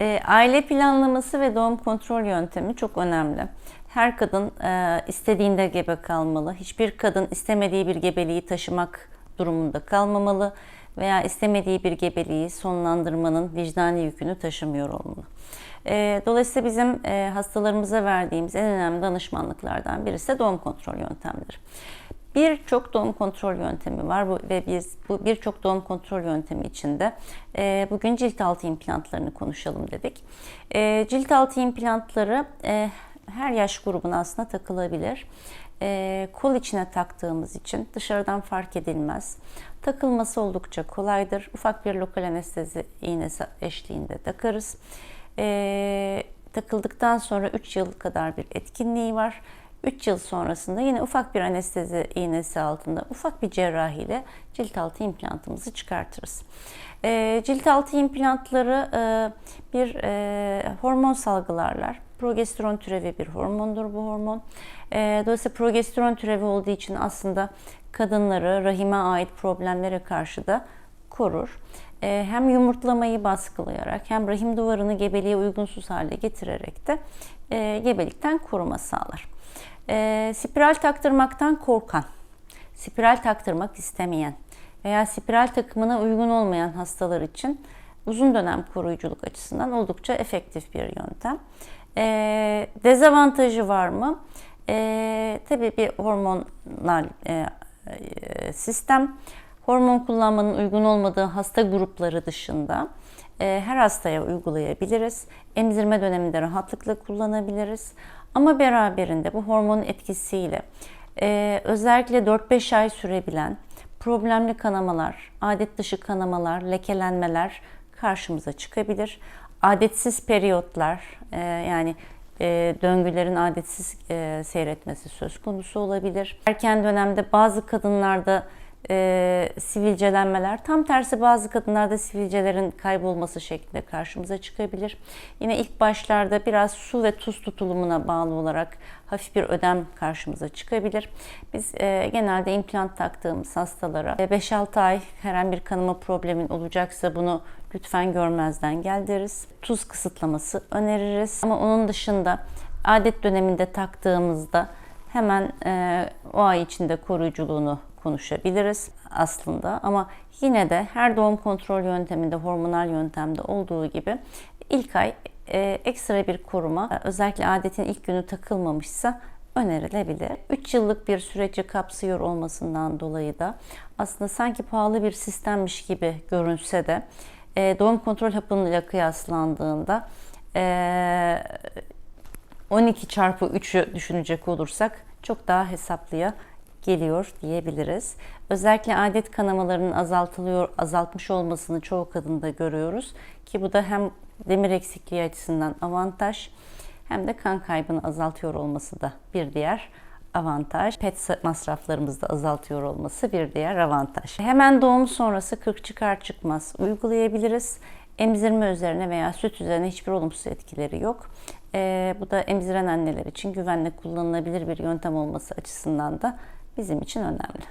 E, aile planlaması ve doğum kontrol yöntemi çok önemli. Her kadın e, istediğinde gebe kalmalı. Hiçbir kadın istemediği bir gebeliği taşımak durumunda kalmamalı veya istemediği bir gebeliği sonlandırmanın vicdani yükünü taşımıyor olmalı. E, dolayısıyla bizim e, hastalarımıza verdiğimiz en önemli danışmanlıklardan birisi de doğum kontrol yöntemidir. Birçok doğum kontrol yöntemi var bu, ve biz bu birçok doğum kontrol yöntemi içinde e, bugün cilt altı implantlarını konuşalım dedik. E, cilt altı implantları e, her yaş grubuna aslında takılabilir. E, kol içine taktığımız için dışarıdan fark edilmez. Takılması oldukça kolaydır. Ufak bir lokal anestezi iğnesi eşliğinde takarız. E, takıldıktan sonra 3 yıl kadar bir etkinliği var. 3 yıl sonrasında yine ufak bir anestezi iğnesi altında ufak bir cerrahiyle cilt altı implantımızı çıkartırız. E, cilt altı implantları e, bir e, hormon salgılarlar. Progesteron türevi bir hormondur bu hormon. E, dolayısıyla progesteron türevi olduğu için aslında kadınları rahime ait problemlere karşı da korur. E, hem yumurtlamayı baskılayarak hem rahim duvarını gebeliğe uygunsuz hale getirerek de e, gebelikten koruma sağlar. E, spiral taktırmaktan korkan, spiral taktırmak istemeyen veya spiral takımına uygun olmayan hastalar için uzun dönem koruyuculuk açısından oldukça efektif bir yöntem. E, dezavantajı var mı? E, tabii bir hormonal e, e, sistem. Hormon kullanmanın uygun olmadığı hasta grupları dışında e, her hastaya uygulayabiliriz. Emzirme döneminde rahatlıkla kullanabiliriz. Ama beraberinde bu hormonun etkisiyle e, özellikle 4-5 ay sürebilen problemli kanamalar, adet dışı kanamalar, lekelenmeler karşımıza çıkabilir. Adetsiz periyotlar e, yani e, döngülerin adetsiz e, seyretmesi söz konusu olabilir. Erken dönemde bazı kadınlarda e, sivilcelenmeler, tam tersi bazı kadınlarda sivilcelerin kaybolması şeklinde karşımıza çıkabilir. Yine ilk başlarda biraz su ve tuz tutulumuna bağlı olarak hafif bir ödem karşımıza çıkabilir. Biz e, genelde implant taktığımız hastalara 5-6 ay herhangi bir kanama problemin olacaksa bunu lütfen görmezden gel deriz. Tuz kısıtlaması öneririz. Ama onun dışında adet döneminde taktığımızda hemen e, o ay içinde koruyuculuğunu konuşabiliriz aslında ama yine de her doğum kontrol yönteminde hormonal yöntemde olduğu gibi ilk ay e, ekstra bir koruma özellikle adetin ilk günü takılmamışsa önerilebilir. 3 yıllık bir süreci kapsıyor olmasından dolayı da aslında sanki pahalı bir sistemmiş gibi görünse de e, doğum kontrol hapıyla kıyaslandığında e, 12 çarpı 3'ü düşünecek olursak çok daha hesaplıya geliyor diyebiliriz. Özellikle adet kanamalarının azaltılıyor, azaltmış olmasını çoğu kadında görüyoruz ki bu da hem demir eksikliği açısından avantaj hem de kan kaybını azaltıyor olması da bir diğer avantaj. PET masraflarımızı da azaltıyor olması bir diğer avantaj. Hemen doğum sonrası 40 çıkar çıkmaz uygulayabiliriz. Emzirme üzerine veya süt üzerine hiçbir olumsuz etkileri yok. Ee, bu da emziren anneler için güvenli kullanılabilir bir yöntem olması açısından da bizim için önemli.